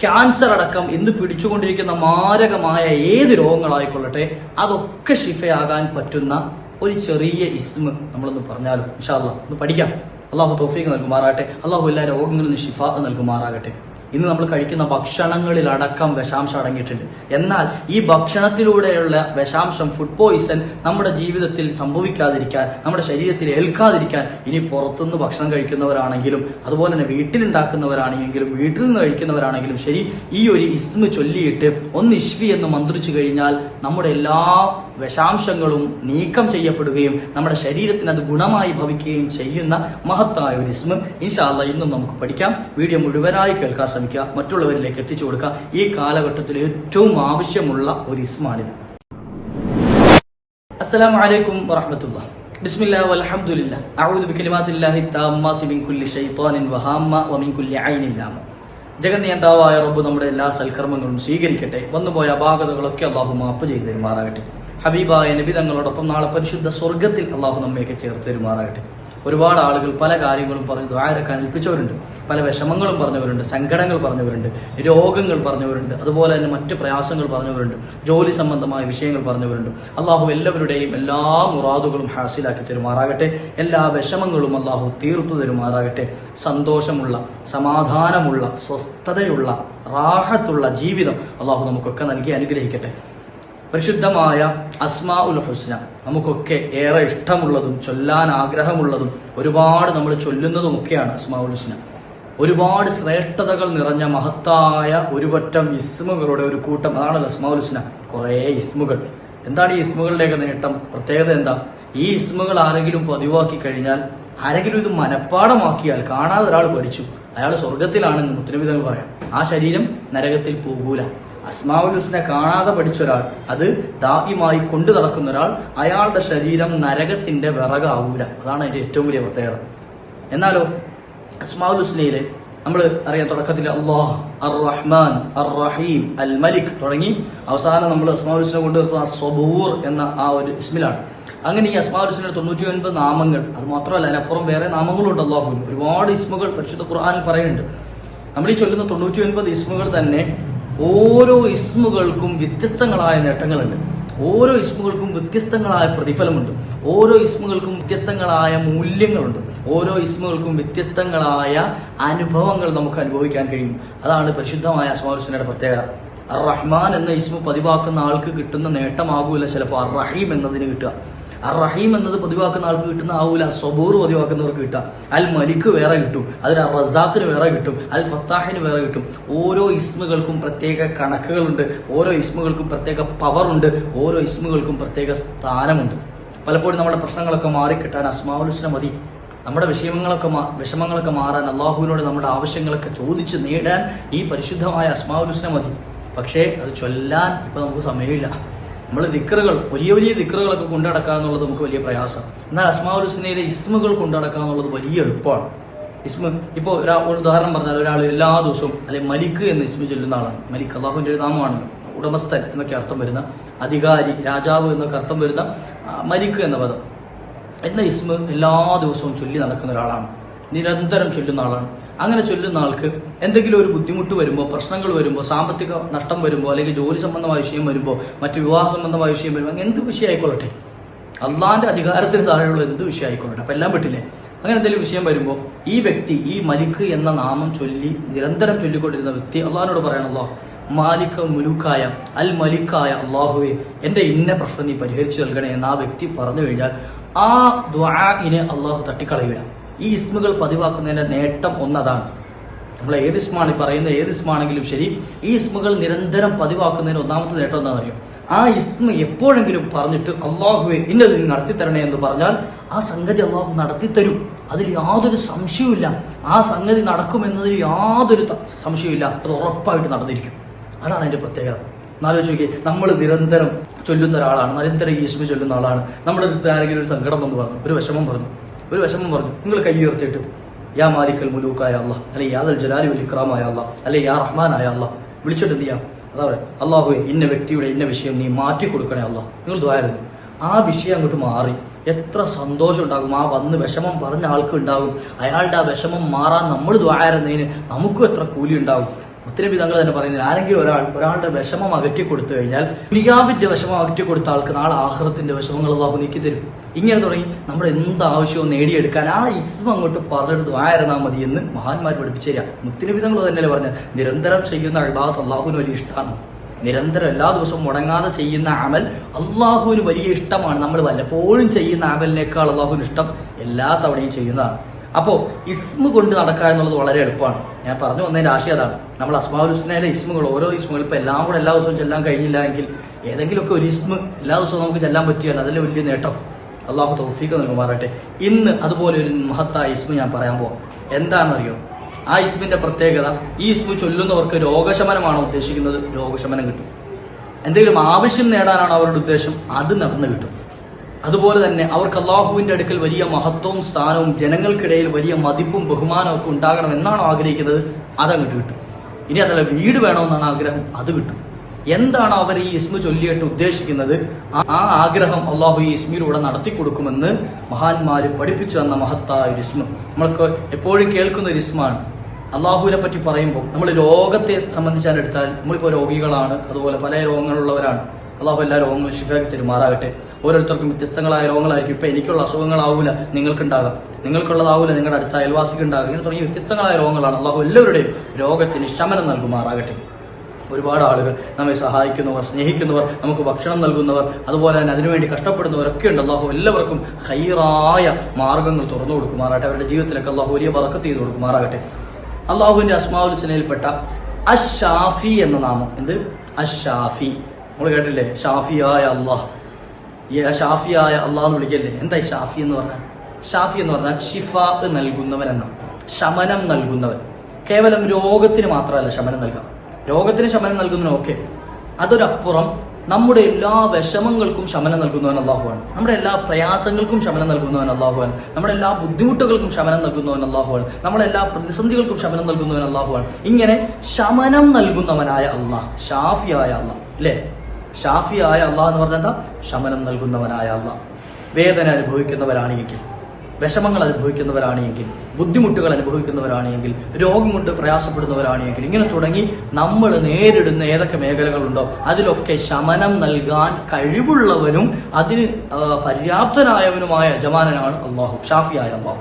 Cancer അടക്കം ഇന്ന് പിടിച്ചുകൊണ്ടിരിക്കുന്ന മാരകമായ ഏത് രോഗങ്ങളായിക്കൊള്ളട്ടെ അതൊക്കെ ഷിഫയാകാൻ പറ്റുന്ന ഒരു ചെറിയ ഇസ്മ നമ്മളൊന്ന് പറഞ്ഞാലും ഇൻഷാല്ല ഒന്ന് പഠിക്കാം. അള്ളാഹു തോഫീക്ക് നൽകുമാറാകട്ടെ. അള്ളാഹു എല്ലാ രോഗങ്ങളിൽ നിന്ന് ഷിഫ നൽകുമാറാകട്ടെ. ഇന്ന് നമ്മൾ കഴിക്കുന്ന ഭക്ഷണങ്ങളിൽ അടക്കം വിഷാംശം അടങ്ങിയിട്ടുണ്ട്. എന്നാൽ ഈ ഭക്ഷണത്തിലൂടെയുള്ള വിഷാംശം ഫുഡ് പോയിസൺ നമ്മുടെ ജീവിതത്തിൽ സംഭവിക്കാതിരിക്കാൻ നമ്മുടെ ശരീരത്തിൽ ഏൽക്കാതിരിക്കാൻ ഇനി പുറത്തുനിന്ന് ഭക്ഷണം കഴിക്കുന്നവരാണെങ്കിലും അതുപോലെ തന്നെ വീട്ടിലുണ്ടാക്കുന്നവരാണെങ്കിലും വീട്ടിൽ നിന്ന് കഴിക്കുന്നവരാണെങ്കിലും ശരി ഈ ഒരു ഇസ്മ ചൊല്ലിയിട്ട് ഒന്ന് ഇഷ്വി എന്ന് മന്ത്രിച്ചു കഴിഞ്ഞാൽ നമ്മുടെ എല്ലാ വിഷാംശങ്ങളും നീക്കം ചെയ്യപ്പെടുകയും നമ്മുടെ ശരീരത്തിന് അത് ഗുണമായി ഭവിക്കുകയും ചെയ്യുന്ന മഹത്തായ ഒരു ഇസ്മ ഇൻഷാല്ല ഇന്നും നമുക്ക് പഠിക്കാം. വീഡിയോ മുഴുവനായി കേൾക്കാൻ ശ്രമിക്കുക മറ്റുള്ളവരിലേക്ക് എത്തിച്ചു കൊടുക്കുക. ഈ കാലഘട്ടത്തിൽ ഏറ്റവും ആവശ്യമുള്ള ഒരു ഇസ്മാണിത് അസ്സലാമു അലൈക്കും والحمد لله വൽഹംദുലില്ലാ അഊദു الله التامات മിൻ കുല്ലി شيطان വഹാമ്മ വമിൻ കുല്ലി عين ജഗന്നിയന്താവായ റബ്ബ് നമ്മുടെ എല്ലാ സൽക്കർമ്മങ്ങളും സ്വീകരിക്കട്ടെ. വന്നുപോയ അപാകതകളൊക്കെ അള്ളാഹു മാപ്പ് ചെയ്തു തരുമാറാകട്ടെ. ഹബീബായ നബി തങ്ങളോടൊപ്പം നാളെ പരിശുദ്ധ സ്വർഗത്തിൽ അള്ളാഹു നമ്മയൊക്കെ ചേർത്ത് തരുമാറാകട്ടെ. ഒരുപാട് ആളുകൾ പല കാര്യങ്ങളും പറഞ്ഞ് ദ്വാരക്കാൻ ഏൽപ്പിച്ചവരുണ്ട് പല വിഷമങ്ങളും പറഞ്ഞവരുണ്ട് സങ്കടങ്ങൾ പറഞ്ഞവരുണ്ട് രോഗങ്ങൾ പറഞ്ഞവരുണ്ട് അതുപോലെ തന്നെ മറ്റ് പ്രയാസങ്ങൾ പറഞ്ഞവരുണ്ട് ജോലി സംബന്ധമായ വിഷയങ്ങൾ പറഞ്ഞവരുണ്ട്. അള്ളാഹു എല്ലാവരുടെയും എല്ലാ മുറാദുകളും ഹാസിലാക്കി തരുമാറാകട്ടെ. എല്ലാ വിഷമങ്ങളും അള്ളാഹു തീർത്തു തരുമാറാകട്ടെ. സന്തോഷമുള്ള സമാധാനമുള്ള സ്വസ്ഥതയുള്ള റാഹത്തുള്ള ജീവിതം അള്ളാഹു നമുക്കൊക്കെ നൽകി അനുഗ്രഹിക്കട്ടെ. പരിശുദ്ധമായ അസ്മാ ഉൽ ഹുസ്ന. നമുക്കൊക്കെ ഏറെ ഇഷ്ടമുള്ളതും ചൊല്ലാൻ ആഗ്രഹമുള്ളതും ഒരുപാട് നമ്മൾ ചൊല്ലുന്നതുമൊക്കെയാണ് അസ്മാ ഉൽ ഹുസ്ന. ഒരുപാട് ശ്രേഷ്ഠതകൾ നിറഞ്ഞ മഹത്തായ ഒരുപറ്റം ഇസ്മുകളുടെ ഒരു കൂട്ടം. അതാണല്ലോ അസ്മാ ഉൽ ഹുസ്ന. കുറേ ഇസ്മുകൾ. എന്താണ് ഈ ഇസ്മുകളുടെയൊക്കെ നേട്ടം? പ്രത്യേകത എന്താ? ഈ ഇസ്മുകൾ ആരെങ്കിലും പതിവാക്കി കഴിഞ്ഞാൽ ആരെങ്കിലും ഇത് മനഃപ്പാടമാക്കിയാൽ കാണാതെ ഒരാൾ പഠിച്ചു അയാൾ സ്വർഗത്തിലാണെന്ന് മുത്തരവിധങ്ങൾ പറയാം. ആ ശരീരം നരകത്തിൽ പോകൂല. അസ്മാവുൽ ഹുസ്നെ കാണാതെ പഠിച്ച ഒരാൾ അത് ദാഹിമായി കൊണ്ടു നടക്കുന്ന ഒരാൾ അയാളുടെ ശരീരം നരകത്തിന്റെ വിറകാവൂല. അതാണ് അതിന്റെ ഏറ്റവും വലിയ പ്രത്യേകത. എന്നാലോ അസ്മാവുൽ ഹുസ്നയിലെ നമ്മൾ അറിയാം തുടക്കത്തിൽ അള്ളാഹ് അർ റഹ്മാൻ അർ റഹീം അൽ മലിക് തുടങ്ങി അവസാനം നമ്മൾ അസ്മാവുൽ ഹുസ്നെ കൊണ്ടുവരുന്ന സബൂർ എന്ന ആ ഒരു ഇസ്മിലാണ്. അങ്ങനെ ഈ അസ്മാവുൽ ഹുസ്നയുടെ തൊണ്ണൂറ്റി ഒൻപത് നാമങ്ങൾ അത് മാത്രമല്ല അതിനപ്പുറം വേറെ നാമങ്ങളുണ്ട് അള്ളാഹുവിന് ഒരുപാട് ഇസ്മുകൾ പരിശുദ്ധ ഖുർആാനിൽ പറയുന്നുണ്ട്. നമ്മൾ ഈ ചൊല്ലുന്ന തൊണ്ണൂറ്റി ഒൻപത് ഇസ്മുകൾ തന്നെ ഓരോ ഇസ്മുകൾക്കും വ്യത്യസ്തങ്ങളായ നേട്ടങ്ങളുണ്ട്. ഓരോ ഇസ്മുകൾക്കും വ്യത്യസ്തങ്ങളായ പ്രതിഫലമുണ്ട്. ഓരോ ഇസ്മുകൾക്കും വ്യത്യസ്തങ്ങളായ മൂല്യങ്ങളുണ്ട്. ഓരോ ഇസ്മുകൾക്കും വ്യത്യസ്തങ്ങളായ അനുഭവങ്ങൾ നമുക്ക് അനുഭവിക്കാൻ കഴിയും. അതാണ് പരിശുദ്ധമായ അസ്മാലുസ്നയുടെ പ്രത്യേകത. അർ റഹ്മാൻ എന്ന ഇസ്മു പതിവാക്കുന്ന ആൾക്ക് കിട്ടുന്ന നേട്ടമാകൂല ചിലപ്പോൾ അർ റഹീം എന്നതിന് കിട്ടുക. അർ റഹീം എന്നത് പതിവാക്കുന്ന ആൾക്ക് കിട്ടുന്ന ആവൂല സബൂർ പതിവാക്കുന്നവർക്ക് കിട്ടാം. അൽ മലിക്ക് വേറെ കിട്ടും. അതിൽ അർ റസാഖിന് വേറെ കിട്ടും. അൽ ഫത്താഹിന് വേറെ കിട്ടും. ഓരോ ഇസ്മുകൾക്കും പ്രത്യേക കണക്കുകളുണ്ട്. ഓരോ ഇസ്മുകൾക്കും പ്രത്യേക പവറുണ്ട്. ഓരോ ഇസ്മുകൾക്കും പ്രത്യേക സ്ഥാനമുണ്ട്. പലപ്പോഴും നമ്മുടെ പ്രശ്നങ്ങളൊക്കെ മാറിക്കിട്ടാൻ അസ്മാവുലുസ്ന മതി. നമ്മുടെ വിഷയങ്ങളൊക്കെ മാ- വിഷമങ്ങളൊക്കെ മാറാൻ അള്ളാഹുവിനോട് നമ്മുടെ ആവശ്യങ്ങളൊക്കെ ചോദിച്ച് നേടാൻ ഈ പരിശുദ്ധമായ അസ്മാവുലുസ്ന മതി. പക്ഷേ അത് ചൊല്ലാൻ ഇപ്പം നമുക്ക് സമയമില്ല. നമ്മൾ ദിക്കറുകൾ വലിയ വലിയ ദിക്കറുകളൊക്കെ കൊണ്ടടക്കുക എന്നുള്ളത് നമുക്ക് വലിയ പ്രയാസം. എന്നാൽ അസ്മാവുൽ ഹുസ്നയിലെ ഇസ്മുകൾ കൊണ്ടടക്കുക എന്നുള്ളത് വലിയ എളുപ്പമാണ്. ഇസ്മ ഇപ്പോൾ ഒരാ ഉദാഹരണം പറഞ്ഞാൽ ഒരാൾ എല്ലാ ദിവസവും അല്ലെങ്കിൽ മലിക്ക് എന്ന് ഇസ്മ ചൊല്ലുന്ന ആളാണ്. മലിക് അള്ളാഹുവിന്റെ ഒരു നാമമാണ്. ഉടമസ്ഥൻ എന്നൊക്കെ അർത്ഥം വരുന്ന അധികാരി രാജാവ് എന്നൊക്കെ അർത്ഥം വരുന്ന മലിക്ക് എന്ന പദം. എന്ന ഇസ്മ എല്ലാ ദിവസവും ചൊല്ലി നടക്കുന്ന ഒരാളാണ്. നിരന്തരം ചൊല്ലുന്ന ആളാണ്. അങ്ങനെ ചൊല്ലുന്ന ആൾക്ക് എന്തെങ്കിലും ഒരു ബുദ്ധിമുട്ട് വരുമ്പോൾ പ്രശ്നങ്ങൾ വരുമ്പോൾ സാമ്പത്തിക നഷ്ടം വരുമ്പോൾ അല്ലെങ്കിൽ ജോലി സംബന്ധമായ വിഷയം വരുമ്പോൾ മറ്റ് വിവാഹ സംബന്ധമായ വിഷയം വരുമ്പോൾ എന്ത് വിഷയം ആയിക്കൊള്ളട്ടെ? അള്ളാന്റെ അധികാരത്തിന് താഴെയുള്ള എന്ത് വിഷയം ആയിക്കൊള്ളട്ടെ? അപ്പം എല്ലാം പറ്റില്ലേ അങ്ങനെ എന്തെങ്കിലും വിഷയം വരുമ്പോൾ ഈ വ്യക്തി ഈ മലിക്ക് എന്ന നാമം ചൊല്ലി നിരന്തരം ചൊല്ലിക്കൊണ്ടിരുന്ന വ്യക്തി അള്ളാഹിനോട് പറയണല്ലോ മാലിക്ക മാലിക് മുലുക്കായ അൽ മലിക്കായ അള്ളാഹുവെ എന്റെ ഇന്ന പ്രശ്നം നീ പരിഹരിച്ചു നൽകണേ എന്ന് ആ വ്യക്തി പറഞ്ഞു കഴിഞ്ഞാൽ ആ ദ്വാഇനെ അള്ളാഹു തട്ടിക്കളയുക ഈ ഇസ്മുകൾ പതിവാക്കുന്നതിന്റെ നേട്ടം ഒന്നതാണ്. നമ്മൾ ഏത് ഇസ്മാണ് പറയുന്ന ഏത് ഇസ്മാണെങ്കിലും ശരി ഈ ഇസ്മുകൾ നിരന്തരം പതിവാക്കുന്നതിന് ഒന്നാമത്തെ നേട്ടം എന്താണെന്ന് ആ ഇസ്മ എപ്പോഴെങ്കിലും പറഞ്ഞിട്ട് അള്ളാഹുവെ ഇന്നത് നീ നടത്തിത്തരണേ എന്ന് പറഞ്ഞാൽ ആ സംഗതി അള്ളാഹു നടത്തിത്തരും. അതിൽ യാതൊരു സംശയവുമില്ല. ആ സംഗതി നടക്കുമെന്നതിൽ യാതൊരു സംശയവുമില്ല. അത് ഉറപ്പായിട്ട് നടന്നിരിക്കും. അതാണ് അതിന്റെ പ്രത്യേകത. എന്നാലോചിച്ച് നോക്കി നമ്മൾ നിരന്തരം ചൊല്ലുന്ന ഒരാളാണ്. നിരന്തരം ഈ ഇസ്മ ചൊല്ലുന്ന ആളാണ്. നമ്മുടെ ആരെങ്കിലും ഒരു സങ്കടം എന്ന് പറഞ്ഞു ഒരു വിഷമം പറഞ്ഞു ഒരു വിഷമം പറഞ്ഞു. നിങ്ങൾ കൈ ഉയർത്തിയിട്ട്. യാ മാലിക്കൽ മുലൂക്കായ അല്ല അല്ലെ യാദൽ ജലാലി ഇക്രാമായ അല്ല അല്ലെ യാ റഹ്മാനായ അല്ല വിളിച്ചിട്ട് എന്ത് ചെയ്യാം? അതാ പറയാം അള്ളാഹുവെ ഇന്ന വ്യക്തിയുടെ ഇന്ന വിഷയം നീ മാറ്റി കൊടുക്കണേ അല്ല നിങ്ങൾ ദ്വാരുന്നു ആ വിഷയം അങ്ങോട്ട് മാറി. എത്ര സന്തോഷം ഉണ്ടാകും. ആ വന്ന് വിഷമം പറഞ്ഞ ആൾക്ക് ഉണ്ടാകും. അയാളുടെ ആ വിഷമം മാറാൻ നമ്മൾ ദ്വാരുന്നതിന് നമുക്കും എത്ര കൂലി ഉണ്ടാകും. മുത്തനബി പിതാക്കൾ തന്നെ പറയുന്നത് ആരെങ്കിലും ഒരാൾ ഒരാളുടെ വിഷമം അകറ്റി കൊടുത്തു കഴിഞ്ഞാൽ ദുനിയാവിന്റെ വിഷമം അകറ്റി കൊടുത്ത ആൾക്ക് നാളെ ആഹ്റത്തിന്റെ വിഷമങ്ങൾ അള്ളാഹു നീക്കി തരും. ഇങ്ങനെ തുടങ്ങി നമ്മൾ എന്ത് ആവശ്യവും നേടിയെടുക്കാൻ ആ ഇസ്മ അങ്ങോട്ട് പറഞ്ഞെടുത്ത് വായരന്നാൽ മതി എന്ന് മഹാന്മാർ പഠിപ്പിച്ചു തരാം. മുത്തനബി തങ്ങൾ തന്നെയല്ലേ പറഞ്ഞത്? നിരന്തരം ചെയ്യുന്ന അൽബാത്ത് അള്ളാഹുവിന് വലിയ ഇഷ്ടമാണ്. നിരന്തരം എല്ലാ ദിവസവും മുടങ്ങാതെ ചെയ്യുന്ന അമൽ അള്ളാഹുവിന് വലിയ ഇഷ്ടമാണ്. നമ്മൾ വല്ലപ്പോഴും ചെയ്യുന്ന അമലിനേക്കാൾ അള്ളാഹുവിന് ഇഷ്ടം എല്ലാ തവണയും ചെയ്യുന്നതാണ്. അപ്പോൾ ഇസ്മ കൊണ്ട് നടക്കുക എന്നുള്ളത് വളരെ എളുപ്പമാണ്. ഞാൻ പറഞ്ഞു വന്നതിന്റെ ആശയം അതാണ്. നമ്മൾ അസ്മാഉൽ ഹുസ്നയിലെ ഇസ്മുകൾ? ഓരോ ഇസ്മുകൾ ഇപ്പൊ എല്ലാം കൂടെ എല്ലാ ദിവസവും ചെല്ലാൻ കഴിഞ്ഞില്ല എങ്കിൽ ഏതെങ്കിലുമൊക്കെ ഒരു ഇസ്മ എല്ലാ ദിവസവും നമുക്ക് ചെല്ലാൻ പറ്റിയാൽ അതിലെ വലിയ നേട്ടം. അള്ളാഹു തൗഫീഖ് നൽകുമാറട്ടെ ഇന്ന് അതുപോലെ ഒരു മഹത്തായ ഇസ്മു ഞാൻ പറയാൻ പോവാം. എന്താണെന്നറിയോ? ആ ഇസ്മിന്റെ പ്രത്യേകത ഈ ഇസ്മു ചൊല്ലുന്നവർക്ക് രോഗശമനമാണോ ഉദ്ദേശിക്കുന്നത്? രോഗശമനം കിട്ടും. എന്തെങ്കിലും ആവശ്യം നേടാനാണ് അവരുടെ ഉദ്ദേശം. അത് നടന്നു കിട്ടും. അതുപോലെ തന്നെ അവർക്ക് അള്ളാഹുവിന്റെ അടുക്കൽ വലിയ മഹത്വവും സ്ഥാനവും ജനങ്ങൾക്കിടയിൽ വലിയ മതിപ്പും ബഹുമാനവും ഒക്കെ ഉണ്ടാകണം എന്നാണോ ആഗ്രഹിക്കുന്നത്. അതങ്ങോട്ട് കിട്ടും. ഇനി അതല്ല വീട് വേണമെന്നാണ് ആഗ്രഹം അത് കിട്ടും. എന്താണ് അവർ ഈ ഇസ്മു ചൊല്ലിയിട്ട് ഉദ്ദേശിക്കുന്നത്? ആ- ആഗ്രഹം അള്ളാഹു ഈ ഇസ്മിലൂടെ നടത്തി കൊടുക്കുമെന്ന് മഹാന്മാര് പഠിപ്പിച്ചു തന്ന മഹത്തായ ഒരു ഇസ്മ. നമ്മൾക്ക് എപ്പോഴും കേൾക്കുന്ന ഒരു ഇസ്മാണ്. അള്ളാഹുവിനെ പറ്റി പറയുമ്പോൾ നമ്മൾ രോഗത്തെ സംബന്ധിച്ചാണ് എടുത്താൽ നമ്മളിപ്പോൾ രോഗികളാണ് അതുപോലെ പല രോഗങ്ങളുള്ളവരാണ്. അള്ളാഹു എല്ലാ രോഗങ്ങളും ഷിഫാക്കി തരുമാറാകട്ടെ. ഓരോരുത്തർക്കും വ്യത്യസ്തങ്ങളായ രോഗങ്ങളായിരിക്കും. ഇപ്പൊ എനിക്കുള്ള അസുഖങ്ങളാവൂല നിങ്ങൾക്കുണ്ടാകാം. നിങ്ങൾക്കുള്ളതാവില്ല നിങ്ങളുടെ അടുത്ത അയൽവാസിക്ക് ഉണ്ടാകും ഇങ്ങനെ തുടങ്ങിയ വ്യത്യസ്തങ്ങളായ രോഗങ്ങളാണ്. അള്ളാഹു എല്ലാവരുടെയും രോഗത്തിന് ശമനം നൽകുമാറാകട്ടെ. ഒരുപാട് ആളുകൾ നമ്മെ സഹായിക്കുന്നവർ സ്നേഹിക്കുന്നവർ നമുക്ക് ഭക്ഷണം നൽകുന്നവർ അതുപോലെ തന്നെ അതിനുവേണ്ടി കഷ്ടപ്പെടുന്നവരൊക്കെ ഉണ്ട്. അള്ളാഹു എല്ലാവർക്കും ഹൈറായ മാർഗങ്ങൾ തുറന്നു കൊടുക്കുമാറാകട്ടെ. അവരുടെ ജീവിതത്തിലൊക്കെ അള്ളാഹു വലിയ വറക്കത്ത് ചെയ്ത് കൊടുക്കുമാറാകട്ടെ. അള്ളാഹുവിന്റെ അസ്മാവുൽ ഹുസ്നയിൽപ്പെട്ട അഷാഫി എന്ന നാമം. എന്ത്? അഷാഫി നമ്മൾ കേട്ടില്ലേ ഷാഫിയായ അള്ളാഹ് ഈ ഷാഫിയായ അള്ളാഹ് വിളിക്കല്ലേ? എന്താ ഷാഫി എന്ന് പറഞ്ഞാൽ? ഷാഫി എന്ന് പറഞ്ഞാൽ ഷിഫ നൽകുന്നവൻ എന്നാണ് ശമനം നൽകുന്നവൻ. കേവലം രോഗത്തിന് മാത്രമല്ല ശമനം നൽകാം രോഗത്തിന് ശമനം നൽകുന്നവൻ ഓക്കെ. അതൊരപ്പുറം നമ്മുടെ എല്ലാ വിഷമങ്ങൾക്കും ശമനം നൽകുന്നവൻ അള്ളാഹുവാണ്. നമ്മുടെ എല്ലാ പ്രയാസങ്ങൾക്കും ശമനം നൽകുന്നവൻ അള്ളാഹുവാണ്. നമ്മുടെ എല്ലാ ബുദ്ധിമുട്ടുകൾക്കും ശമനം നൽകുന്നവൻ അള്ളാഹുവാണ്. നമ്മുടെ എല്ലാ പ്രതിസന്ധികൾക്കും ശമനം നൽകുന്നവൻ അള്ളാഹുവാണ്. ഇങ്ങനെ ശമനം നൽകുന്നവനായ അള്ളാഹ് ഷാഫിയായ അള്ളാഹ് അല്ലേ ഷാഫിയായ അള്ളാഹ് എന്ന് പറഞ്ഞാൽ എന്താ? ശമനം നൽകുന്നവനായ അള്ളാഹ്. വേദന അനുഭവിക്കുന്നവരാണെങ്കിൽ വിഷമങ്ങൾ അനുഭവിക്കുന്നവരാണ് എങ്കിൽ ബുദ്ധിമുട്ടുകൾ അനുഭവിക്കുന്നവരാണെങ്കിൽ രോഗം കൊണ്ട് പ്രയാസപ്പെടുന്നവരാണ് എങ്കിൽ ഇങ്ങനെ തുടങ്ങി നമ്മൾ നേരിടുന്ന ഏതൊക്കെ മേഖലകളുണ്ടോ അതിലൊക്കെ ശമനം നൽകാൻ കഴിവുള്ളവനും അതിന് പര്യാപ്തനായവനുമായ യജമാനനാണ് അള്ളാഹു ഷാഫിയായ അള്ളാഹു.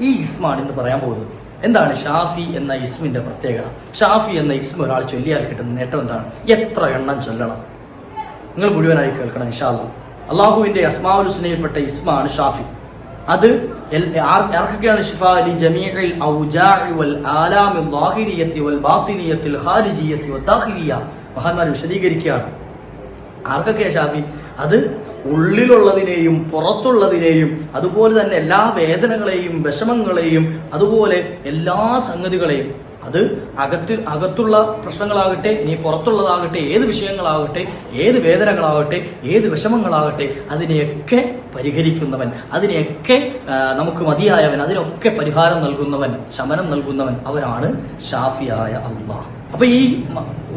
ഈ ഇസ്മാണ് ഇന്ന് പറയാൻ പോകുന്നത്. എന്താണ് ഷാഫി എന്ന ഇസ്മിന്റെ പ്രത്യേകത? ഷാഫി എന്ന ഇസ്മ ഒരാൾ ചൊല്ലിയാൽ കിട്ടുന്ന നേട്ടം എന്താണ്? എത്ര എണ്ണം ചൊല്ലണം. നിങ്ങൾ മുഴുവനായി കേൾക്കണം ഇഷാദ് അള്ളാഹുവിന്റെ അസ്മാഉൽ ഹുസ്നയിൽപ്പെട്ട ഇസ്മാണ് ഷാഫി. അത് ആർക്കൊക്കെയാണ് ഔജാഇ വൽ വൽ ഖാരിജിയത്തി മഹാന്മാർ വിശദീകരിക്കുകയാണ്. ആർക്കൊക്കെയാ ഷാഫി? അത് ഉള്ളിലുള്ളതിനെയും പുറത്തുള്ളതിനെയും അതുപോലെ തന്നെ എല്ലാ വേദനകളെയും വിഷമങ്ങളെയും അതുപോലെ എല്ലാ സംഗതികളെയും അത് അകത്ത് അകത്തുള്ള പ്രശ്നങ്ങളാകട്ടെ നീ പുറത്തുള്ളതാകട്ടെ ഏത് വിഷയങ്ങളാകട്ടെ ഏത് വേദനകളാകട്ടെ ഏത് വിഷമങ്ങളാകട്ടെ അതിനെയൊക്കെ പരിഹരിക്കുന്നവൻ അതിനെയൊക്കെ നമുക്ക് മതിയായവൻ അതിനൊക്കെ പരിഹാരം നൽകുന്നവൻ ശമനം നൽകുന്നവൻ അവനാണ് ഷാഫിയായ അള്ളാഹ്. അപ്പൊ ഈ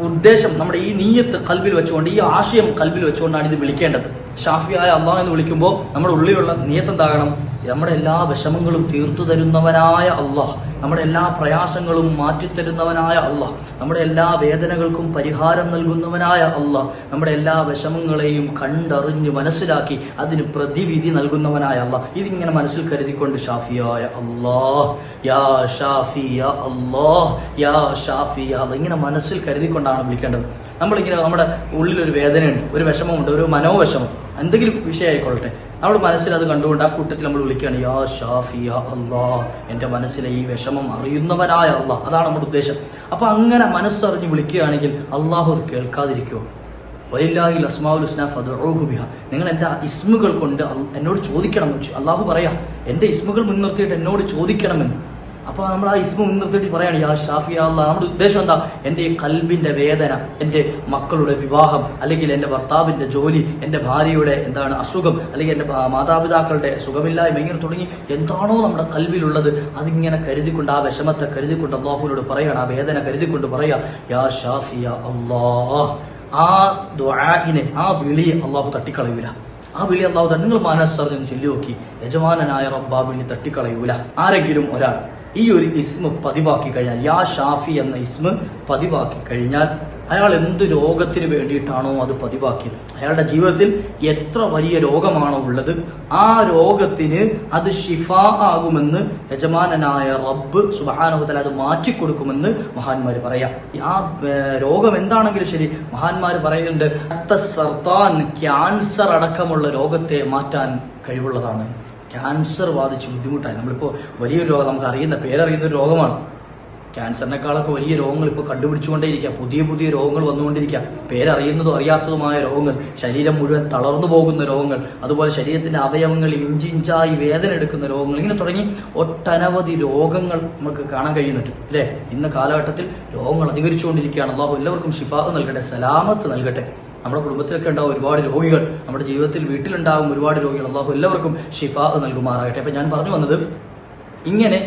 ഉദ്ദേശം നമ്മുടെ ഈ നീയത്ത് കൽബിൽ വെച്ചുകൊണ്ട് ഈ ആശയം കൽബിൽ വെച്ചുകൊണ്ടാണ് ഇത് വിളിക്കേണ്ടത്. ഷാഫിയായ അള്ളാഹ് എന്ന് വിളിക്കുമ്പോൾ നമ്മുടെ ഉള്ളിലുള്ള നീയത്ത് എന്താകണം? നമ്മുടെ എല്ലാ വിഷമങ്ങളും തീർത്തു തരുന്നവനായ അള്ളാഹ്. നമ്മുടെ എല്ലാ പ്രയാസങ്ങളും മാറ്റിത്തരുന്നവനായ അല്ല നമ്മുടെ എല്ലാ വേദനകൾക്കും പരിഹാരം നൽകുന്നവനായ അല്ല നമ്മുടെ എല്ലാ വിഷമങ്ങളെയും കണ്ടറിഞ്ഞ് മനസ്സിലാക്കി അതിന് പ്രതിവിധി നൽകുന്നവനായ അല്ല ഇതിങ്ങനെ മനസ്സിൽ കരുതിക്കൊണ്ട് ഷാഫിയായ അള്ളാഹ് യാ യാ ഇങ്ങനെ മനസ്സിൽ കരുതിക്കൊണ്ടാണ് വിളിക്കേണ്ടത്. നമ്മളിങ്ങനെ നമ്മുടെ ഉള്ളിലൊരു വേദനയുണ്ട് ഒരു വിഷമമുണ്ട് ഒരു മനോവിഷമം. എന്തെങ്കിലും വിഷയമായിക്കൊള്ളട്ടെ. നമ്മുടെ മനസ്സിൽ അത് കണ്ടുകൊണ്ട് ആ കൂട്ടത്തിൽ നമ്മൾ വിളിക്കുകയാണ് യാ ഷാഫിയ അള്ളാ എന്റെ മനസ്സിലെ ഈ വിഷമം അറിയുന്നവരായ അള്ളാ അതാണ് നമ്മുടെ ഉദ്ദേശം. അപ്പൊ അങ്ങനെ മനസ്സറിഞ്ഞ് വിളിക്കുകയാണെങ്കിൽ അള്ളാഹു അത് കേൾക്കാതിരിക്കുമോ വലില്ലാഹിൽ അസ്മാഉൽ ഹുസ്ന ഫദ്ഉഹു ബിഹ. നിങ്ങൾ എന്റെ ഇസ്മുകൾ കൊണ്ട് എന്നോട് ചോദിക്കണം. അള്ളാഹു പറയാ എന്റെ ഇസ്മുകൾ മുൻനിർത്തിയിട്ട് എന്നോട് ചോദിക്കണമെന്ന്. അപ്പോൾ നമ്മൾ ആ ഇസ്മു മുൻനിർത്തിട്ട് പറയാണ് യാ ഷാഫിയ അള്ളാഹ് നമ്മുടെ ഉദ്ദേശം എന്താ? എന്റെ ഈ കൽബിന്റെ വേദന എന്റെ മക്കളുടെ വിവാഹം അല്ലെങ്കിൽ എന്റെ ഭർത്താവിന്റെ ജോലി എന്റെ ഭാര്യയുടെ എന്താണ് അസുഖം അല്ലെങ്കിൽ എന്റെ മാതാപിതാക്കളുടെ സുഖമില്ലായ്മ ഇങ്ങനെ തുടങ്ങി എന്താണോ നമ്മുടെ കൽബിലുള്ളത് അതിങ്ങനെ കരുതിക്കൊണ്ട് ആ വിഷമത്തെ കരുതിക്കൊണ്ട് അള്ളാഹുവിനോട് പറയാണ് ആ വേദന കരുതിക്കൊണ്ട് പറയാ യാ ഷാഫിയ അള്ളാഹ് ആ ദ്വാഗിനെ ആ വിളിയെ അള്ളാഹു തട്ടിക്കളയൂല. ആ വിളി അള്ളാഹു നിങ്ങൾ മാനസറിഞ്ഞ് ചൊല്ലി നോക്കി യജമാനായ റബ്ബാ വിളി തട്ടിക്കളയൂല. ആരെങ്കിലും ഒരാൾ ഈ ഒരു ഇസ്മ പതിവാക്കി കഴിഞ്ഞാൽ യാ ഷാഫി എന്ന ഇസ്മ പതിവാക്കി കഴിഞ്ഞാൽ അയാൾ എന്ത് രോഗത്തിന് വേണ്ടിയിട്ടാണോ അത് പതിവാക്കിയത്? അയാളുടെ ജീവിതത്തിൽ എത്ര വലിയ രോഗമാണോ ഉള്ളത് ആ രോഗത്തിന് അത് ഷിഫ ആകുമെന്ന് യജമാനനായ റബ്ബ് സുബാനുഭവത്തിൽ അത് മാറ്റിക്കൊടുക്കുമെന്ന് മഹാന്മാർ പറയാം. ആ രോഗം എന്താണെങ്കിലും ശരി മഹാന്മാർ പറയുന്നുണ്ട് സർത്താൻ ക്യാൻസർ അടക്കമുള്ള രോഗത്തെ മാറ്റാൻ കഴിവുള്ളതാണ്. ക്യാൻസർ ബാധിച്ച് ബുദ്ധിമുട്ടായി. നമ്മളിപ്പോൾ വലിയൊരു രോഗം നമുക്ക് അറിയുന്ന പേരറിയുന്ന ഒരു രോഗമാണ്. ക്യാൻസറിനേക്കാളൊക്കെ വലിയ രോഗങ്ങൾ ഇപ്പോൾ കണ്ടുപിടിച്ചുകൊണ്ടേയിരിക്കുക. പുതിയ പുതിയ രോഗങ്ങൾ വന്നുകൊണ്ടിരിക്കുക. പേരറിയുന്നതും അറിയാത്തതുമായ രോഗങ്ങൾ ശരീരം മുഴുവൻ തളർന്നു പോകുന്ന രോഗങ്ങൾ അതുപോലെ ശരീരത്തിന്റെ അവയവങ്ങൾ ഇഞ്ചിഞ്ചായി വേദന എടുക്കുന്ന രോഗങ്ങൾ ഇങ്ങനെ തുടങ്ങി ഒട്ടനവധി രോഗങ്ങൾ നമുക്ക് കാണാൻ കഴിയുന്നുണ്ട് അല്ലേ? ഇന്ന് കാലഘട്ടത്തിൽ രോഗങ്ങൾ അധികരിച്ചുകൊണ്ടിരിക്കുകയാണ്. അള്ളാഹു എല്ലാവർക്കും ശിഫാഹ് നൽകട്ടെ സലാമത്ത് നൽകട്ടെ. നമ്മുടെ കുടുംബത്തിലൊക്കെ ഉണ്ടാവും ഒരുപാട് രോഗികൾ നമ്മുടെ ജീവിതത്തിൽ വീട്ടിലുണ്ടാകും ഒരുപാട് രോഗികൾ അള്ളാഹു എല്ലാവർക്കും ഷിഫ നൽകുമാറാകട്ടെ. അപ്പൊ ഞാൻ പറഞ്ഞു വന്നത് ഇങ്ങനെ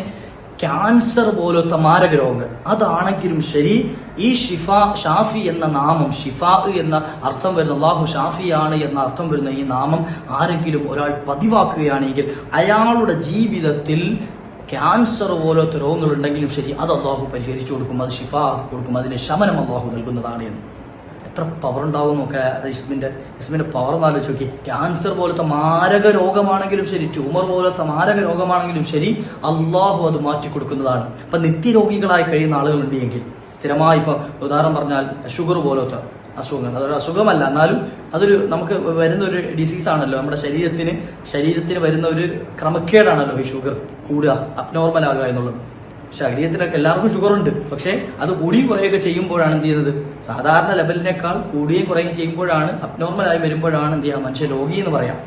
ക്യാൻസർ പോലത്തെ മാരക രോഗങ്ങൾ അതാണെങ്കിലും ശരി ഈ ഷിഫ ഷാഫി എന്ന നാമം ഷിഫ എന്ന അർത്ഥം വരുന്ന അള്ളാഹു ഷാഫിയാണ് എന്ന അർത്ഥം വരുന്ന ഈ നാമം ആരെങ്കിലും ഒരാൾ പതിവാക്കുകയാണെങ്കിൽ അയാളുടെ ജീവിതത്തിൽ ക്യാൻസർ പോലത്തെ രോഗങ്ങൾ ഉണ്ടെങ്കിലും ശരി അത് അള്ളാഹു പരിഹരിച്ചു കൊടുക്കും അത് ഷിഫ കൊടുക്കും അതിന് ശമനം അള്ളാഹു നൽകുന്നതാണ് എന്ന്. എത്ര പവർ ഉണ്ടാവും നോക്കെ ഇസ്മിന്റെ ഇസ്മിന്റെ പവർ ഒന്ന് ആലോചിച്ച് നോക്കി. ക്യാൻസർ പോലത്തെ മാരക രോഗമാണെങ്കിലും ശരി ട്യൂമർ പോലത്തെ മാരക രോഗമാണെങ്കിലും ശരി അള്ളാഹു അത് മാറ്റി കൊടുക്കുന്നതാണ് അപ്പൊ നിത്യരോഗികളായി കഴിയുന്ന ആളുകളുണ്ട് എങ്കിൽ സ്ഥിരമായി ഇപ്പൊ ഉദാഹരണം പറഞ്ഞാൽ ഷുഗർ പോലത്തെ അസുഖങ്ങൾ. അതൊരു അസുഖമല്ല എന്നാലും അതൊരു നമുക്ക് വരുന്ന ഒരു ഡിസീസ് ആണല്ലോ. നമ്മുടെ ശരീരത്തിന് ശരീരത്തിന് വരുന്ന ഒരു ക്രമക്കേടാണല്ലോ ഈ ഷുഗർ കൂടുക അബ്നോർമൽ ആകുക എന്നുള്ളത്. ശരീരത്തിലൊക്കെ എല്ലാവർക്കും ഷുഗർ ഉണ്ട് പക്ഷേ അത് കൂടിയും കുറയുകയൊക്കെ ചെയ്യുമ്പോഴാണ് എന്ത് ചെയ്യുന്നത്? സാധാരണ ലെവലിനേക്കാൾ കൂടിയും കുറയും ചെയ്യുമ്പോഴാണ് അബ്നോർമലായി വരുമ്പോഴാണ് എന്ത് ചെയ്യുക? മനുഷ്യ രോഗി എന്ന് പറയാം.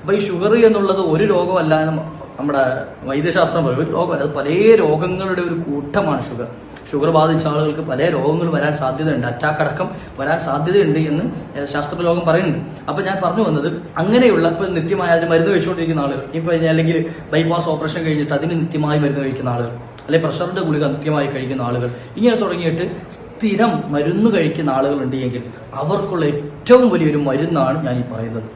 അപ്പൊ ഈ ഷുഗർ എന്നുള്ളത് ഒരു രോഗമല്ല എന്ന് നമ്മുടെ വൈദ്യശാസ്ത്രം പറയും. ഒരു രോഗമല്ല അത് പല രോഗങ്ങളുടെ ഒരു കൂട്ടമാണ് ഷുഗർ. ഷുഗർ ബാധിച്ച ആളുകൾക്ക് പല രോഗങ്ങൾ വരാൻ സാധ്യതയുണ്ട്. അറ്റാക്ക് അടക്കം വരാൻ സാധ്യതയുണ്ട് എന്ന് ശാസ്ത്രലോകം പറയുന്നുണ്ട്. അപ്പൊ ഞാൻ പറഞ്ഞു വന്നത് അങ്ങനെയുള്ള ഇപ്പൊ നിത്യമായ അതിന് മരുന്ന് കഴിച്ചുകൊണ്ടിരിക്കുന്ന ആളുകൾ ഇപ്പൊ അല്ലെങ്കിൽ ബൈപാസ് ഓപ്പറേഷൻ കഴിഞ്ഞിട്ട് അതിന് നിത്യമായി മരുന്ന് കഴിക്കുന്ന ആളുകൾ. അല്ലെങ്കിൽ പ്രഷറിന്റെ ഗുളിക നിത്യമായി കഴിക്കുന്ന ആളുകൾ. ഇങ്ങനെ തുടങ്ങിയിട്ട് സ്ഥിരം മരുന്ന് കഴിക്കുന്ന ആളുകളുണ്ട് എങ്കിൽ അവർക്കുള്ള ഏറ്റവും വലിയൊരു മരുന്നാണ് ഞാൻ ഈ പറയുന്നത്.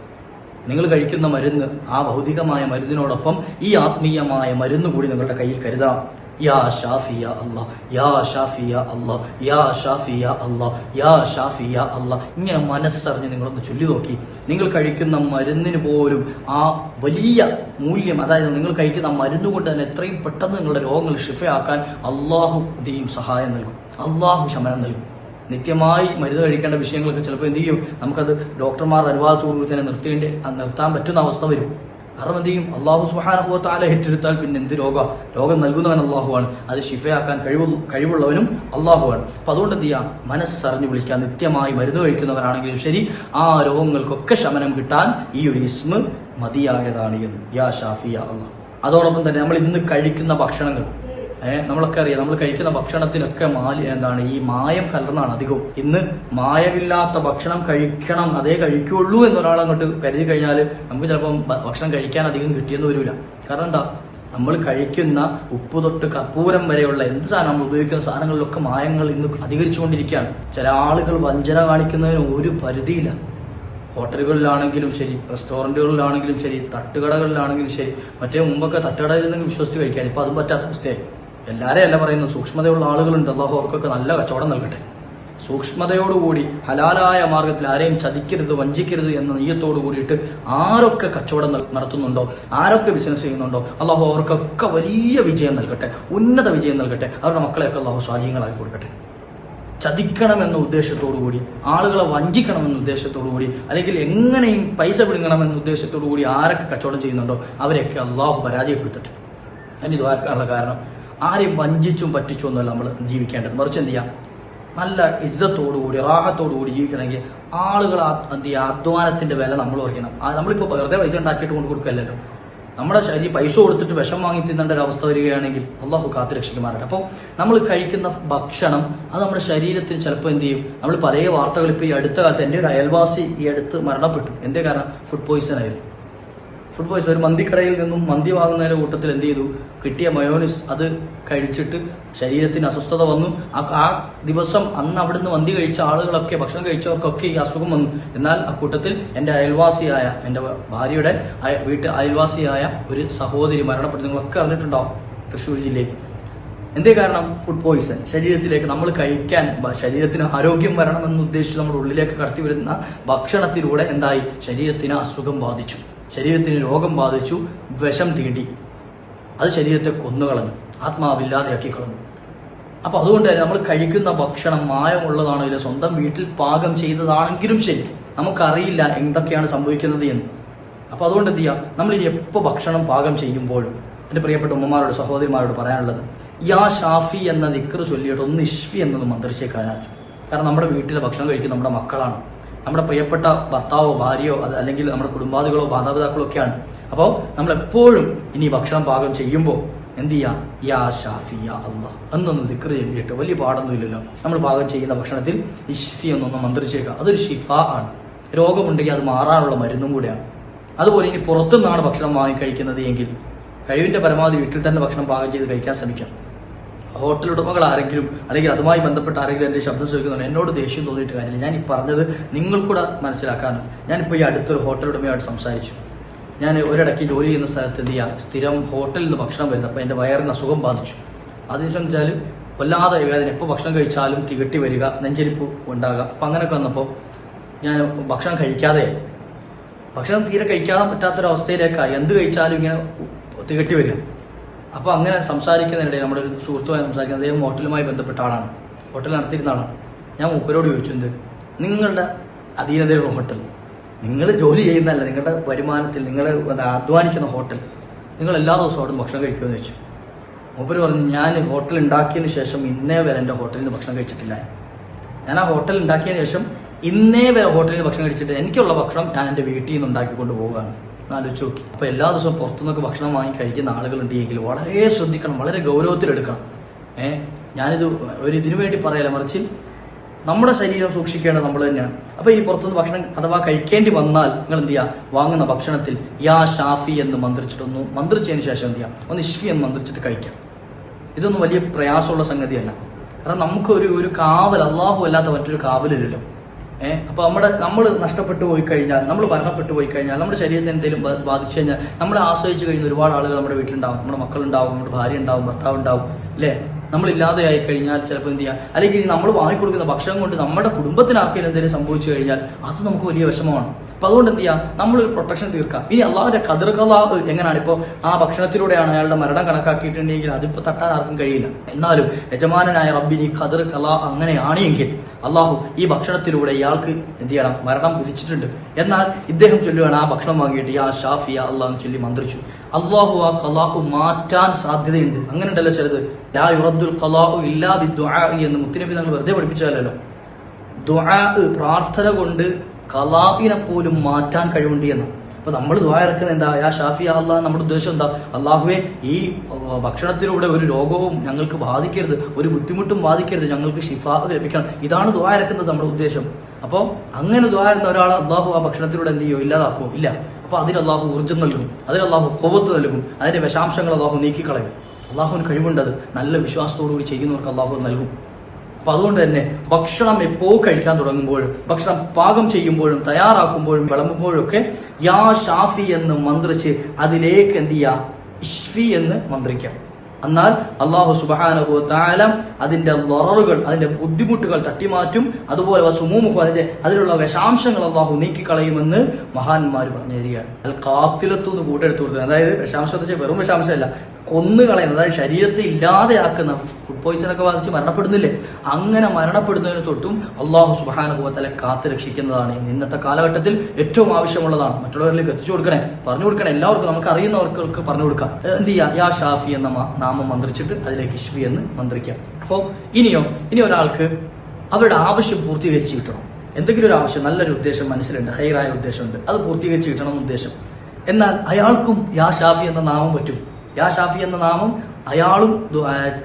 നിങ്ങൾ കഴിക്കുന്ന മരുന്ന് ആ ഭൗതികമായ മരുന്നിനോടൊപ്പം ഈ ആത്മീയമായ മരുന്ന് കൂടി നിങ്ങളുടെ കയ്യിൽ കരുതാം. യാ ഷാഫിയ അല്ലാ യാ ഷാഫിയ അല്ലാ യാ ഷാഫിയ അല്ലാ യാ ഷാഫിയ അല്ലാ ഇങ്ങനെ മനസ്സറിഞ്ഞ് നിങ്ങളൊന്ന് ചൊല്ലി നോക്കി നിങ്ങൾ കഴിക്കുന്ന മരുന്നിന് പോലും ആ വലിയ മൂല്യം അതായത് നിങ്ങൾ കഴിക്കുന്ന മരുന്ന് കൊണ്ട് തന്നെ എത്രയും പെട്ടെന്ന് നിങ്ങളുടെ രോഗങ്ങൾ ഷിഫയാക്കാൻ അള്ളാഹു എന്തെയും സഹായം നൽകും. അള്ളാഹു ശമനം നൽകും. നിത്യമായി മരുന്ന് കഴിക്കേണ്ട വിഷയങ്ങളൊക്കെ ചിലപ്പോൾ എന്ത് ചെയ്യും? നമുക്കത് ഡോക്ടർമാർ അനുവാദത്തോടുകൂടി തന്നെ നിർത്തേണ്ടി നിർത്താൻ പറ്റുന്ന അവസ്ഥ വരും. കാരണം എന്ത് ചെയ്യും? അള്ളാഹു സുഹാനഹുവത്താല ഏറ്റെടുത്താൽ പിന്നെ എന്ത് രോഗ? രോഗം നൽകുന്നവൻ അള്ളാഹുവാണ്. അത് ശിഫയാക്കാൻ കഴിവ് കഴിവുള്ളവനും അള്ളാഹുവാണ്. അപ്പൊ അതുകൊണ്ട് എന്ത് ചെയ്യാം? മനസ്സ് സറിഞ്ഞു വിളിക്കാൻ നിത്യമായി മരുന്ന് കഴിക്കുന്നവരാണെങ്കിലും ശരി ആ രോഗങ്ങൾക്കൊക്കെ ശമനം കിട്ടാൻ ഈ ഒരു ഇസ്മ മതിയായതാണ് എന്ന്. യാ ഷാഫിയ അള്ളാഹ് അതോടൊപ്പം തന്നെ നമ്മൾ ഇന്ന് കഴിക്കുന്ന ഭക്ഷണങ്ങൾ നമ്മളൊക്കെ അറിയാം. നമ്മൾ കഴിക്കുന്ന ഭക്ഷണത്തിനൊക്കെ മാലി എന്താണ് ഈ മായം കലർന്നാണ് അധികവും. ഇന്ന് മായമില്ലാത്ത ഭക്ഷണം കഴിക്കണം അതേ കഴിക്കുള്ളൂ എന്നൊരാൾ അങ്ങോട്ട് കരുതി കഴിഞ്ഞാൽ നമുക്ക് ചിലപ്പം ഭക്ഷണം കഴിക്കാൻ അധികം കിട്ടിയെന്ന് വരില്ല കാരണം എന്താ? നമ്മൾ കഴിക്കുന്ന ഉപ്പ് തൊട്ട് കർപ്പൂരം വരെയുള്ള എന്ത് സാധനം നമ്മൾ ഉപയോഗിക്കുന്ന സാധനങ്ങളിലൊക്കെ മായങ്ങൾ ഇന്ന് അധികരിച്ചുകൊണ്ടിരിക്കുകയാണ്. ചില ആളുകൾ വഞ്ചന കാണിക്കുന്നതിന് ഒരു പരിധിയില്ല. ഹോട്ടലുകളിലാണെങ്കിലും ശരി റെസ്റ്റോറന്റുകളിലാണെങ്കിലും ശരി തട്ടുകടകളിലാണെങ്കിലും ശരി മറ്റേ മുമ്പൊക്കെ തട്ടുകടയിൽ നിന്ന് വിശ്വസിച്ച് കഴിക്കാൻ. ഇപ്പം അതും പറ്റാത്ത അവസ്ഥയായി. എല്ലാവരെയും അല്ല പറയുന്നത്? സൂക്ഷ്മതയുള്ള ആളുകളുണ്ട്. അള്ളാഹു അവർക്കൊക്കെ നല്ല കച്ചവടം നൽകട്ടെ. സൂക്ഷ്മതയോടുകൂടി ഹലാലായ മാർഗത്തിൽ ആരെയും ചതിക്കരുത് വഞ്ചിക്കരുത് എന്ന നീയത്തോടു കൂടിയിട്ട് ആരൊക്കെ കച്ചവടം നടത്തുന്നുണ്ടോ? ആരൊക്കെ ബിസിനസ് ചെയ്യുന്നുണ്ടോ? അള്ളാഹു അവർക്കൊക്കെ വലിയ വിജയം നൽകട്ടെ. ഉന്നത വിജയം നൽകട്ടെ. അവരുടെ മക്കളെയൊക്കെ അള്ളാഹു സ്വാധീനങ്ങളാക്കി കൊടുക്കട്ടെ. ചതിക്കണമെന്ന ഉദ്ദേശത്തോടു കൂടി ആളുകളെ വഞ്ചിക്കണമെന്ന ഉദ്ദേശത്തോടു കൂടി അല്ലെങ്കിൽ എങ്ങനെയും പൈസ പിടുങ്ങണമെന്ന ഉദ്ദേശത്തോടു കൂടി ആരൊക്കെ കച്ചവടം ചെയ്യുന്നുണ്ടോ അവരെയൊക്കെ അള്ളാഹു പരാജയപ്പെടുത്തട്ടെ. അതിന് ഇതാക്കാനുള്ള കാരണം ആരെയും വഞ്ചിച്ചും പറ്റിച്ചും ഒന്നുമല്ല നമ്മൾ ജീവിക്കേണ്ടത്. മറിച്ച് എന്ത് ചെയ്യാം? നല്ല ഇജ്ജത്തോടുകൂടി റാഹത്തോടുകൂടി ജീവിക്കണമെങ്കിൽ ആളുകൾ എന്ത് ചെയ്യുക അധ്വാനത്തിന്റെ വില നമ്മൾ ഓർക്കണം നമ്മളിപ്പോൾ വെറുതെ പൈസ ഉണ്ടാക്കിയിട്ട് കൊണ്ട് കൊടുക്കല്ലല്ലോ. നമ്മുടെ ശരീരം പൈസ കൊടുത്തിട്ട് വിഷം വാങ്ങി തിന്നേണ്ട ഒരു അവസ്ഥ വരികയാണെങ്കിൽ അള്ളാഹു കാത്തു രക്ഷിക്കുമാറാണ് അപ്പോൾ നമ്മൾ കഴിക്കുന്ന ഭക്ഷണം അത് നമ്മുടെ ശരീരത്തിന് ചിലപ്പോൾ എന്ത് ചെയ്യും? നമ്മൾ പല വാർത്തകൾ ഇപ്പോൾ ഈ അടുത്ത കാലത്ത് എന്റെ ഒരു അയൽവാസി ഈ അടുത്ത് മരണപ്പെട്ടു. എന്തേ കാരണം? ഫുഡ് പോയിസൺ ആയിരുന്നു. ഫുഡ് പോയിസ് ഒരു മന്തിക്കടയിൽ നിന്നും മന്തി വാങ്ങുന്നതിന്റെ കൂട്ടത്തിൽ എന്ത് ചെയ്തു? കിട്ടിയ മയോനിസ് അത് കഴിച്ചിട്ട് ശരീരത്തിന് അസ്വസ്ഥത വന്നു. ആ ദിവസം അന്ന് അവിടുന്ന് മന്തി കഴിച്ച ആളുകളൊക്കെ ഭക്ഷണം കഴിച്ചവർക്കൊക്കെ ഈ അസുഖം വന്നു. എന്നാൽ ആ കൂട്ടത്തിൽ എന്റെ അയൽവാസിയായ എന്റെ ഭാര്യയുടെ വീട്ടിൽ അയൽവാസിയായ ഒരു സഹോദരി മരണപ്പെട്ടു. നിങ്ങളൊക്കെ അറിഞ്ഞിട്ടുണ്ടാവും തൃശ്ശൂർ ജില്ലയിൽ. എന്തേ കാരണം? ഫുഡ് പോയിസൺ ശരീരത്തിലേക്ക് നമ്മൾ കഴിക്കാൻ ശരീരത്തിന് ആരോഗ്യം വരണമെന്ന് ഉദ്ദേശിച്ച് നമ്മുടെ ഉള്ളിലേക്ക് കടത്തി വരുന്ന ഭക്ഷണത്തിലൂടെ എന്തായി? ശരീരത്തിന് അസുഖം ബാധിച്ചു. ശരീരത്തിന് രോഗം ബാധിച്ചു വിഷം തീണ്ടി. അത് ശരീരത്തെ കൊന്നുകളഞ്ഞു. ആത്മാവില്ലാതെയാക്കി കളഞ്ഞു അപ്പൊ അതുകൊണ്ട് തന്നെ നമ്മൾ കഴിക്കുന്ന ഭക്ഷണം മായമുള്ളതാണോ ഇല്ല സ്വന്തം വീട്ടിൽ പാകം ചെയ്തതാണെങ്കിലും ശരി. നമുക്കറിയില്ല എന്തൊക്കെയാണ് സംഭവിക്കുന്നത് എന്ന്. അപ്പൊ അതുകൊണ്ട് എന്ത് ചെയ്യാം? നമ്മൾ ഇനി എപ്പോ ഭക്ഷണം പാകം ചെയ്യുമ്പോഴും എന്റെ പ്രിയപ്പെട്ട ഉമ്മമാരോട് സഹോദരിമാരോട് പറയാനുള്ളത് യാ ഷാഫി എന്ന നിക്കർ ചൊല്ലിയിട്ട് ഒന്ന് ഇഷ്ഫി എന്നത് മന്ത്രിച്ചേക്കാനാച്ചു കാരണം നമ്മുടെ വീട്ടിലെ ഭക്ഷണം കഴിക്കുന്ന നമ്മുടെ മക്കളാണ്. നമ്മുടെ പ്രിയപ്പെട്ട ഭർത്താവോ ഭാര്യയോ അല്ലെങ്കിൽ നമ്മുടെ കുടുംബാദികളോ മാതാപിതാക്കളോ ഒക്കെയാണ്. അപ്പോൾ നമ്മൾ എപ്പോഴും ഇനി ഭക്ഷണം പാകം ചെയ്യുമ്പോൾ എന്ത് ചെയ്യാ? യാ ഷാഫി യാ അള്ളാഹ്. എന്നൊന്ന് ദിക്കർ ചൊല്ലിയിട്ട് വലിയ പാടൊന്നുമില്ലല്ലോ നമ്മൾ പാകം ചെയ്യുന്ന ഭക്ഷണത്തിൽ ഇഷ്ഫി എന്നൊന്ന് മന്ത്രിച്ചേക്കുക അതൊരു ഷിഫ ആണ്. രോഗമുണ്ടെങ്കിൽ അത് മാറാനുള്ള മരുന്നും കൂടെയാണ്. അതുപോലെ ഇനി പുറത്തുനിന്നാണ് ഭക്ഷണം വാങ്ങി കഴിക്കുന്നത് എങ്കിൽ കഴിവിന്റെ പരമാവധി വീട്ടിൽ തന്നെ ഭക്ഷണം പാകം ചെയ്ത് കഴിക്കാൻ ശ്രമിക്കാം. ഹോട്ടൽ ഉടമകൾ ആരെങ്കിലും അല്ലെങ്കിൽ അതുമായി ബന്ധപ്പെട്ട ആരെങ്കിലും എന്റെ ശബ്ദം ചോദിക്കുന്നുണ്ട്. എന്നോട് ദേഷ്യം തോന്നിയിട്ട് കാര്യമില്ല. ഞാൻ ഈ പറഞ്ഞത് നിങ്ങൾ കൂടെ മനസ്സിലാക്കാനും ഞാനിപ്പോൾ ഈ അടുത്തൊരു ഹോട്ടൽ ഉടമയായിട്ട് സംസാരിച്ചു. ഞാൻ ഒരിടയ്ക്ക് ജോലി ചെയ്യുന്ന സ്ഥലത്ത് എന്ത് ചെയ്യാം? സ്ഥിരം ഹോട്ടലിൽ നിന്ന് ഭക്ഷണം വരുന്നത് അപ്പോൾ എന്റെ വയറിന് അസുഖം ബാധിച്ചു. അതിന് വെച്ചാൽ വല്ലാതെ വേദന. എപ്പോൾ ഭക്ഷണം കഴിച്ചാലും തികട്ടി വരിക നെഞ്ചരിപ്പ് ഉണ്ടാകുക. അപ്പം അങ്ങനെയൊക്കെ വന്നപ്പോൾ ഞാൻ ഭക്ഷണം കഴിക്കാതെ ഭക്ഷണം തീരെ കഴിക്കാൻ പറ്റാത്തൊരവസ്ഥയിലേക്കായി. എന്ത് കഴിച്ചാലും ഇങ്ങനെ തികട്ടി വരിക. അപ്പോൾ അങ്ങനെ സംസാരിക്കുന്നതിനിടെ നമ്മുടെ ഒരു സുഹൃത്തുമായി സംസാരിക്കുന്നത് അദ്ദേഹം ഹോട്ടലുമായി ബന്ധപ്പെട്ട ആളാണ്. ഹോട്ടൽ നടത്തിയിരുന്ന ആളാണ്. ഞാൻ മൂപ്പരോട് ചോദിച്ചു എന്ത്? നിങ്ങളുടെ അധീനതയുള്ള ഹോട്ടൽ. നിങ്ങൾ ജോലി ചെയ്യുന്നതല്ല നിങ്ങളുടെ വരുമാനത്തിൽ നിങ്ങൾ അധ്വാനിക്കുന്ന ഹോട്ടൽ. നിങ്ങൾ എല്ലാ ദിവസവും അവിടെ ഭക്ഷണം കഴിക്കുമെന്ന് ചോദിച്ചു. മൂപ്പര് പറഞ്ഞു ഞാൻ ഹോട്ടൽ ഉണ്ടാക്കിയതിന് ശേഷം ഇന്നേ വരെ എന്റെ ഹോട്ടലിൽ നിന്ന് ഭക്ഷണം കഴിച്ചിട്ടില്ല. ഞാൻ ആ ഹോട്ടൽ ഉണ്ടാക്കിയതിന് ശേഷം ഇന്നേ വരെ ഹോട്ടലിൽ ഭക്ഷണം കഴിച്ചിട്ട് എനിക്കുള്ള ഭക്ഷണം ഞാൻ എന്റെ വീട്ടിൽ നിന്ന് ഉണ്ടാക്കിക്കൊണ്ട് ഒന്ന് ആലോചിച്ച് നോക്കി. അപ്പോൾ എല്ലാ ദിവസവും പുറത്തുനിന്നൊക്കെ ഭക്ഷണം വാങ്ങി കഴിക്കുന്ന ആളുകളുണ്ടെങ്കിൽ വളരെ ശ്രദ്ധിക്കണം വളരെ ഗൗരവത്തിലെടുക്കണം ഏഹ് ഞാനിത് ഒരു ഇതിനു വേണ്ടി പറയല മറിച്ച് നമ്മുടെ ശരീരം സൂക്ഷിക്കേണ്ടത് നമ്മൾ തന്നെയാണ്. അപ്പോൾ ഇനി പുറത്തുനിന്ന് ഭക്ഷണം അഥവാ കഴിക്കേണ്ടി വന്നാൽ നിങ്ങൾ എന്ത് ചെയ്യുക വാങ്ങുന്ന ഭക്ഷണത്തിൽ യാ ഷാഫി എന്ന് മന്ത്രിച്ചിട്ടൊന്ന് മന്ത്രിച്ചതിന് ശേഷം എന്ത് ചെയ്യുക ഒന്ന് ഇഷ്ഫി എന്ന് മന്ത്രിച്ചിട്ട് കഴിക്കാം. ഇതൊന്നും വലിയ പ്രയാസമുള്ള സംഗതിയല്ല. കാരണം നമുക്ക് ഒരു ഒരു കാവൽ അള്ളാഹു അല്ലാത്ത മറ്റൊരു കാവലില്ലല്ലോ. ഏഹ് അപ്പൊ നമ്മുടെ നമ്മൾ നഷ്ടപ്പെട്ടു പോയി കഴിഞ്ഞാൽ നമ്മൾ മരണപ്പെട്ടു പോയി കഴിഞ്ഞാൽ നമ്മുടെ ശരീരത്തെ എന്തെങ്കിലും ബാധിച്ചു കഴിഞ്ഞാൽ നമ്മളെ ആശ്രയിച്ചു കഴിയുന്ന ഒരുപാട് ആളുകൾ നമ്മുടെ വീട്ടിലുണ്ടാവും. നമ്മുടെ മക്കളുണ്ടാവും നമ്മുടെ ഭാര്യ ഉണ്ടാവും ഭർത്താവ് ഉണ്ടാവും അല്ലേ? നമ്മൾ ഇല്ലാതെയായി കഴിഞ്ഞാൽ ചിലപ്പോൾ എന്ത് ചെയ്യാം? അല്ലെങ്കിൽ നമ്മൾ വാങ്ങിക്കൊടുക്കുന്ന ഭക്ഷണം കൊണ്ട് നമ്മുടെ കുടുംബത്തിന് ആർക്കെങ്കിലും എന്തെങ്കിലും സംഭവിച്ചു കഴിഞ്ഞാൽ അത് നമുക്ക് വലിയ വിഷമമാണ്. അപ്പൊ അതുകൊണ്ട് എന്ത് ചെയ്യാം? നമ്മളൊരു പ്രൊട്ടക്ഷൻ തീർക്കാം. ഇനി അള്ളാഹിന്റെ കതിർകഥാ എങ്ങനെയാണ് ഇപ്പോൾ ആ ഭക്ഷണത്തിലൂടെയാണ് അയാളുടെ മരണം കണക്കാക്കിയിട്ടുണ്ടെങ്കിൽ അതിപ്പോൾ തട്ടാൻ ആർക്കും കഴിയില്ല. എന്നാലും യജമാനായ റബ്ബിനി കതിർ കല അങ്ങനെയാണ് എങ്കിൽ അള്ളാഹു ഈ ഭക്ഷണത്തിലൂടെ ഇയാൾക്ക് എന്ത് ചെയ്യണം? മരണം വിധിച്ചിട്ടുണ്ട്. എന്നാൽ ഇദ്ദേഹം ചൊല്ലുകയാണ് ആ ഭക്ഷണം വാങ്ങിയിട്ട് യാ ഷാഫിയ അള്ളാഹ് ചൊല്ലി മന്ത്രിച്ചു. അള്ളാഹു ആ കലാഹു മാറ്റാൻ സാധ്യതയുണ്ട്. അങ്ങനെ ഉണ്ടല്ലോ ചിലത്. ലാ യുറദ്ദുൽ കലാഹു ഇല്ലാ ബി എന്ന് മുത്തിനബി തങ്ങൾ വെറുതെ പഠിപ്പിച്ചതല്ലോ ദുആ പ്രാർത്ഥന കൊണ്ട് കലാഹിനെ പോലും മാറ്റാൻ കഴിവുണ്ട് എന്ന്. അപ്പൊ നമ്മൾ ദ്വാ ഇറക്കുന്നത് എന്താ? യാ ഷാഫി അള്ളാഹ് നമ്മുടെ ഉദ്ദേശം എന്താ? അള്ളാഹുവെ ഈ ഭക്ഷണത്തിലൂടെ ഒരു രോഗവും ഞങ്ങൾക്ക് ബാധിക്കരുത് ഒരു ബുദ്ധിമുട്ടും ബാധിക്കരുത് ഞങ്ങൾക്ക് ഷിഫാ ലഭിക്കണം. ഇതാണ് ദ്വാ ഇറക്കുന്നത് നമ്മുടെ ഉദ്ദേശം. അപ്പോൾ അങ്ങനെ ദ്വാ ഇരുന്ന ഒരാൾ അള്ളാഹു ആ ഭക്ഷണത്തിലൂടെ എന്ത് ചെയ്യോ? ഇല്ലാതാക്കുമോ ഇല്ല. അപ്പൊ അതിന് അള്ളാഹു ഊർജം നൽകും. അതിന് അള്ളാഹു കോപത്ത് നൽകും. അതിന്റെ വിഷാംശങ്ങൾ അള്ളാഹു നീക്കിക്കളയും. അള്ളാഹുവിന് കഴിവുണ്ടത്. നല്ല വിശ്വാസത്തോടുകൂടി ചെയ്യുന്നവർക്ക് അള്ളാഹു നൽകും. അപ്പൊ അതുകൊണ്ട് തന്നെ ഭക്ഷണം എപ്പോ കഴിക്കാൻ തുടങ്ങുമ്പോഴും ഭക്ഷണം പാകം ചെയ്യുമ്പോഴും തയ്യാറാക്കുമ്പോഴും വിളമ്പുമ്പോഴും ഒക്കെ യാ ഷാഫി എന്ന് മന്ത്രിച്ച് അതിലേക്ക് എന്ത് ചെയ്യാ? ഇഷ്ഫി എന്ന് മന്ത്രിക്കാം. എന്നാൽ അള്ളാഹു സുബാനഹു താലം അതിന്റെ ലററുകൾ അതിന്റെ ബുദ്ധിമുട്ടുകൾ തട്ടിമാറ്റും അതുപോലെ വസുമൂമുഹു അതിന്റെ അതിലുള്ള വിഷാംശങ്ങൾ അള്ളാഹു നീക്കിക്കളയുമെന്ന് മഹാന്മാർ പറഞ്ഞു തരികയാണ് അത് കാത്തിലത്തുനിന്ന് കൂട്ടെടുത്തു കൊടുത്തത്. അതായത് വിഷാംശം എന്ന് വെച്ചാൽ വെറും വിഷാംശമല്ല കൊന്നു കളയുന്നത് അതായത് ശരീരത്തെ ഇല്ലാതെയാക്കുന്ന ഫുഡ് പോയിസൺ ഒക്കെ ബാധിച്ച് മരണപ്പെടുന്നില്ലേ? അങ്ങനെ മരണപ്പെടുന്നതിന് തൊട്ടും അള്ളാഹു സുബാനുഭവത്തലെ കാത്തു രക്ഷിക്കുന്നതാണ്. ഇന്നത്തെ കാലഘട്ടത്തിൽ ഏറ്റവും ആവശ്യമുള്ളതാണ്. മറ്റുള്ളവരിലേക്ക് എത്തിച്ചു കൊടുക്കണേ പറഞ്ഞു കൊടുക്കണേ. എല്ലാവർക്കും നമുക്ക് അറിയുന്നവർക്ക് പറഞ്ഞു കൊടുക്കാം. എന്ത് ചെയ്യാം? യാ ഷാഫി എന്ന നാമം മന്ത്രിച്ചിട്ട് അതിലേക്ക് ഇഷ്ഫി എന്ന് മന്ത്രിക്കാം. അപ്പോൾ ഇനിയോ ഇനി ഒരാൾക്ക് അവരുടെ ആവശ്യം പൂർത്തീകരിച്ച് കിട്ടണം. എന്തെങ്കിലും ഒരു ആവശ്യം നല്ലൊരു ഉദ്ദേശം മനസ്സിലുണ്ട് ഹൈറായ ഉദ്ദേശമുണ്ട്. അത് പൂർത്തീകരിച്ച് കിട്ടണം ഉദ്ദേശം എന്നാൽ അയാൾക്കും യാ ഷാഫി എന്ന നാമം പറ്റും. യാ ഷാഫി എന്ന നാമം അയാളും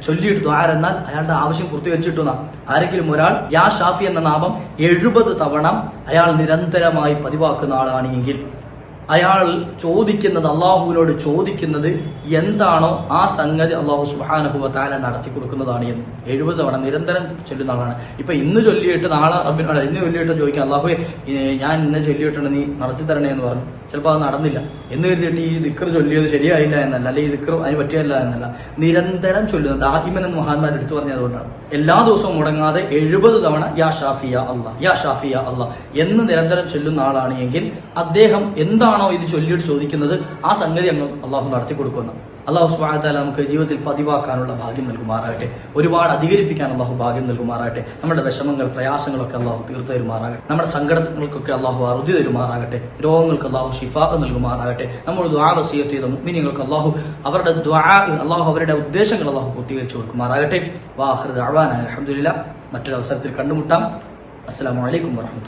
ചൊല്ലിയിട്ട് ദ്വാര എന്നാൽ അയാളുടെ ആവശ്യം പൂർത്തീകരിച്ചിട്ടുന്ന ആരെങ്കിലും ഒരാൾ യാ ഷാഫി എന്ന നാമം എഴുപത് തവണ അയാൾ നിരന്തരമായി പതിവാക്കുന്ന ആളാണ് എങ്കിൽ അയാൾ ചോദിക്കുന്നത് അള്ളാഹുവിനോട് ചോദിക്കുന്നത് എന്താണോ ആ സംഗതി അള്ളാഹു സുബാനഹുവ നടത്തി കൊടുക്കുന്നതാണ് എന്ന്. എഴുപത് തവണ നിരന്തരം ചൊല്ലുന്ന ആളാണ്. ഇപ്പൊ ഇന്ന് ചൊല്ലിയിട്ട് നാളെ റബ്ബിനോട് ഇന്ന് ചൊല്ലിയിട്ട് ചോദിക്കാം അള്ളാഹുവേ ഞാൻ ഇന്ന് ചൊല്ലിയിട്ടുണ്ട് നീ നടത്തി തരണേ എന്ന് പറഞ്ഞു. ചിലപ്പോൾ അത് നടന്നില്ല. എന്ന് കരുതിയിട്ട് ഈ ദിക്കർ ചൊല്ലിയത് ശരിയായില്ല എന്നല്ല അല്ലെങ്കിൽ ദിക്കർ അതിന് പറ്റിയല്ല എന്നല്ല. നിരന്തരം ചൊല്ലുന്നത് ദാഹിമൻ എന്ന് മഹാന്മാർ എടുത്തു പറഞ്ഞതുകൊണ്ടാണ് എല്ലാ ദിവസവും മുടങ്ങാതെ എഴുപത് തവണ യാ ഷാഫിയ അല്ല യാ ഷാഫിയ അല്ല എന്ന് നിരന്തരം ചൊല്ലുന്ന ആളാണ് എങ്കിൽ അദ്ദേഹം എന്താണോ ഇത് ചൊല്ലിയിട്ട് ചോദിക്കുന്നത്? ആ സംഗതി അങ്ങ് അള്ളാഹു നടത്തി കൊടുക്കുന്ന അള്ളാഹു സുബാനത്താല നമുക്ക് ജീവിതത്തിൽ പതിവാക്കാനുള്ള ഭാഗ്യം നൽകുമാറാകട്ടെ. ഒരുപാട് അധികരിപ്പിക്കാൻ അള്ളാഹു ഭാഗ്യം നൽകുമാറാകട്ടെ. നമ്മുടെ വിഷമങ്ങൾ പ്രയാസങ്ങളൊക്കെ അള്ളാഹു തീർത്തു തരുമാറാകട്ടെ. നമ്മുടെ സങ്കടങ്ങൾക്കൊക്കെ അള്ളാഹു അറുതി തരുമാറാകട്ടെ. രോഗങ്ങൾക്ക് അള്ളാഹു ശിഫാ നൽകുമാറാകട്ടെ. നമ്മൾ ദ്വാ വസീയത്ത് ചെയ്ത മുഅ്മിനീങ്ങൾക്ക് അള്ളാഹു അവരുടെ ദ്വാ അള്ളാഹു അവരുടെ ഉദ്ദേശങ്ങൾ അള്ളാഹു പൂർത്തീകരിച്ചു കൊടുക്കുമാറാകട്ടെ. വാഹൃദ് അഹമ്മദില്ല മറ്റൊരു അവസരത്തിൽ കണ്ടുമുട്ടാം. അസ്സാം വലൈക്കും വാഹമത്തുള്ള